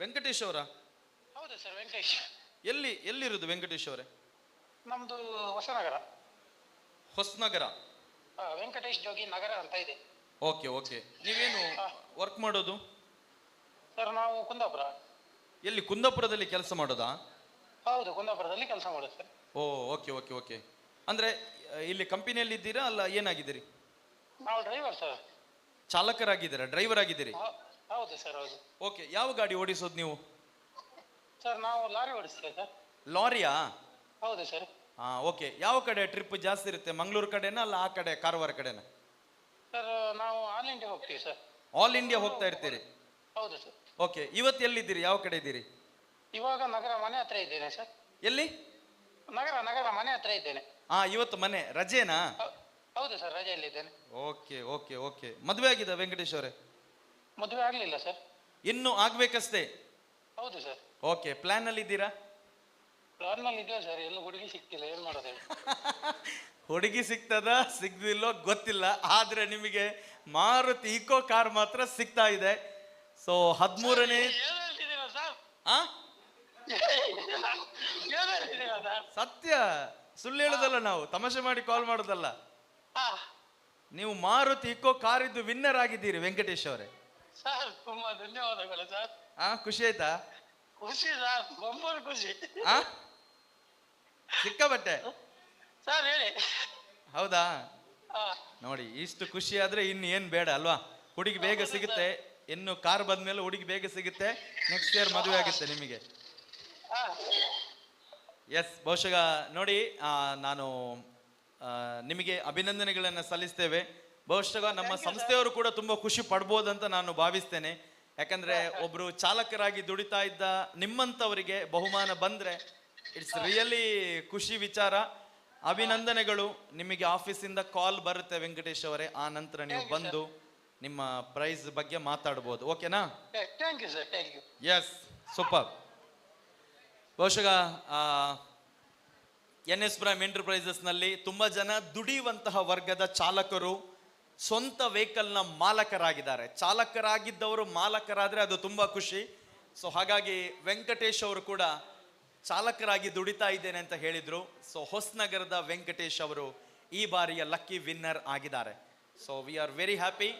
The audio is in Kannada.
ವೆಂಕಟೇಶ್ ಅವರ? ಹೌದು ಸರ್ ವೆಂಕಟೇಶ್. ಎಲ್ಲಿ ಎಲ್ಲಿರುದು ವೆಂಕಟೇಶ್ ಅವರೇ? ನಮ್ದು ಹೊಸನಗರ. ಹೊಸನಗರ? ಆ, ವೆಂಕಟೇಶ್ ಜೋಗಿ ನಗರ ಅಂತ ಇದೆ. Okay okay. ನೀವೇನು ವರ್ಕ್ ಮಾಡೋದು? ಸರ್ ನಾವು ಕುಂದಾಪುರ. ಎಲ್ಲಿ ಕುಂದಾಪುರದಲ್ಲಿ ಕೆಲಸ ಮಾಡೋದಾ? ಹೌದು ಕುಂದಾಪುರದಲ್ಲಿ ಕೆಲಸ ಮಾಡೋದು ಸರ್. ಓ ಓಕೆ ಓಕೆ ಓಕೆ. ಅಂದ್ರೆ ಇಲ್ಲಿ ಕಂಪನಿಯಲ್ಲಿ ಇದ್ದೀರಾ ಅಲ್ಲ ಏನಾಗಿದ್ದೀರಿ? ನಾವು ಡ್ರೈವರ್ ಸರ್. ಚಾಲಕರಾಗಿದ್ದೀರಾ ಡ್ರೈವರ್ ಆಗಿದ್ದೀರಿ? ಹೌ- ಹೌದು ಸರ್ ಹೌದು. ಓಕೆ ಯಾವ ಗಾಡಿ ಓಡಿಸೋದು ನೀವು? ಸರ್ ನಾವು ಲಾರಿ ಓಡಿಸ್ತೇವೆ ಸರ್. ಲಾರಿಯಾ? ಹೌದು ಸರ್. ಹಾ ಓಕೆ. ಯಾವ ಕಡೆ ಟ್ರಿಪ್ ಜಾಸ್ತಿ ಇರುತ್ತೆ ಮಂಗಳೂರು ಕಡೆನಾ ಅಲ್ಲ ಆ ಕಡೆ ಕಾರವಾರ ಕಡೆನಾ? ಸರ್ ನಾವು ಆಲ್ ಇಂಡಿಯಾ ಹೋಗ್ತೀವಿ ಸರ್. ಆಲ್ ಇಂಡಿಯಾ ಹೋಗ್ತಾ ಇರ್ತೀರಿ? ಹೌದು ಸರ್. ಓಕೆ ಇವತ್ತು ಎಲ್ಲಿದ್ದೀರಿ ಯಾವ ಕಡೆ ಇದ್ದೀರಿ? ಇವಾಗ ನಗರ ಮನೆ ಹತ್ರ ಇದ್ದೇನೆ ಸರ್. ಎಲ್ಲಿ? ನಗರ ನಗರ ಮನೆ ಹತ್ರ ಇದ್ದೇನೆ. ಹಾ ಇವತ್ತು ಮನೆ ರಜೆನಾ? ಹೌದು ಸರ್ ರಜೆಯಲ್ಲಿದ್ದೇನೆ. Okay okay okay. ಮದುವೆ ಆಗಿದೆ ವೆಂಕಟೇಶ್ ಅವರೇ? ಮದುವೆ ಆಗಲಿಲ್ಲ ಸರ್ ಇನ್ನು ಆಗ್ಬೇಕಷ್ಟೇ? ಹೌದು ಸರ್ ಓಕೆ ಪ್ಲಾನ್ ಅಲ್ಲಿ ಇದ್ದೀರಾ ಪ್ಲಾನ್ ಅಲ್ಲಿ ಇದೆಯಾ ಸರ್ ಎಲ್ಲೂ ಹುಡುಗಿ ಸಿಕ್ತಿಲ್ಲ ಏನು ಮಾಡೋದು? ಹೇಳಿ ಹುಡುಗಿ ಸಿಗ್ತದ ಸಿಗ್ದಿಲ್ಲೋ ಗೊತ್ತಿಲ್ಲ. ಆದ್ರೆ ನಿಮಗೆ ಮಾರುತಿ ಇಕೋ ಕಾರ್ ಮಾತ್ರ ಸಿಗ್ತಾ ಇದೆ. ಸೊ ಹದಿಮೂರನೇ ಏನು ಹೇಳ್ತಿದ್ದೀರಾ ಸರ್ ಆ? ಏನು ಹೇಳ್ತಿದ್ದೀರಾ ಸರ್ ಸತ್ಯ. ಸುಳ್ಳು ಹೇಳುದಲ್ಲ ನಾವು. ತಮಾಷೆ ಮಾಡಿ ಕಾಲ್ ಮಾಡೋದಲ್ಲ. ಹಾ. ನೀವು ಮಾರುತಿ ಇಕೋ ಕಾರ್ ಇದ್ದು ವಿನ್ನರ್ ಆಗಿದ್ದೀರಿ ವೆಂಕಟೇಶ್ ಅವರೇ. ಸರ್ ತುಂಬಾ ಧನ್ಯವಾದಗಳು ಸರ್. ಆ ಖುಷಿ ಆಯ್ತಾ? ಖುಷಿ ಸರ್ ಬೊಂಬರ್ ಖುಷಿ. ಹಾ ಸಿಕ್ಕಾಬಟ್ಟೆ ಸರ್ ಹೇಳಿ. ಹೌದಾ? ನೋಡಿ ಇಷ್ಟು ಖುಷಿ ಆದ್ರೆ ಇನ್ನು ಏನ್ ಬೇಡ ಅಲ್ವಾ? ಹುಡುಗಿ ಬೇಗ ಸಿಗುತ್ತೆ. ಇನ್ನು ಕಾರ್ ಬಂದ್ಮೇಲೆ ಹುಡುಗಿ ಬೇಗ ಸಿಗುತ್ತೆ. ನೆಕ್ಸ್ಟ್ ಇಯರ್ ಮದುವೆ ಆಗುತ್ತೆ ನಿಮಗೆ. ಆ, ಎಸ್ ಬಹುಶಃ ನೋಡಿ ಆ, ನಾನು ಆ, ನಿಮಗೆ ಅಭಿನಂದನೆಗಳನ್ನು ಸಲ್ಲಿಸ್ತೇವೆ. ಬಹುಶಃ ನಮ್ಮ ಸಂಸ್ಥೆಯವರು ಕೂಡ ತುಂಬಾ ಖುಷಿ ಪಡ್ಬೋದಂತ ನಾನು ಭಾವಿಸ್ತೇನೆ. ಯಾಕಂದ್ರೆ ಒಬ್ರು ಚಾಲಕರಾಗಿ ದುಡಿತಾ ಇದ್ದ ನಿಮ್ಮಂಥವರಿಗೆ ಬಹುಮಾನ ಬಂದ್ರೆ ಇಟ್ಸ್ ರಿಯಲಿ ಖುಷಿ ವಿಚಾರ. ಅಭಿನಂದನೆಗಳು. ನಿಮಗೆ ಆಫೀಸಿಂದ ಕಾಲ್ ಬರುತ್ತೆ ವೆಂಕಟೇಶ್ ಅವರೇ. ಆ ನಂತರ ನೀವು ಬಂದು ನಿಮ್ಮ ಪ್ರೈಸ್ ಬಗ್ಗೆ ಮಾತಾಡ್ಬೋದು. ಓಕೆನಾ ಎಸ್ ಸೂಪರ್ ಬಹುಶಃ ಎನ್ ಎಸ್ ಪ್ರೈಮ್ ಎಂಟರ್ಪ್ರೈಸಸ್ನಲ್ಲಿ ತುಂಬಾ ಜನ ದುಡಿಯುವಂತಹ ವರ್ಗದ ಚಾಲಕರು ಸ್ವಂತ ವೆಹಿಕಲ್ನ ಮಾಲಕರಾಗಿದ್ದಾರೆ. ಚಾಲಕರಾಗಿದ್ದವರು ಮಾಲಕರಾದರೆ ಅದು ತುಂಬ ಖುಷಿ. ಸೊ ಹಾಗಾಗಿ ವೆಂಕಟೇಶ್ ಅವರು ಕೂಡ ಚಾಲಕರಾಗಿ ದುಡಿತಾ ಇದ್ದೇನೆ ಅಂತ ಹೇಳಿದರು. ಸೊ ಹೊಸನಗರದ ವೆಂಕಟೇಶ್ ಅವರು ಈ ಬಾರಿಯ ಲಕ್ಕಿ ವಿನ್ನರ್ ಆಗಿದ್ದಾರೆ. So we are very happy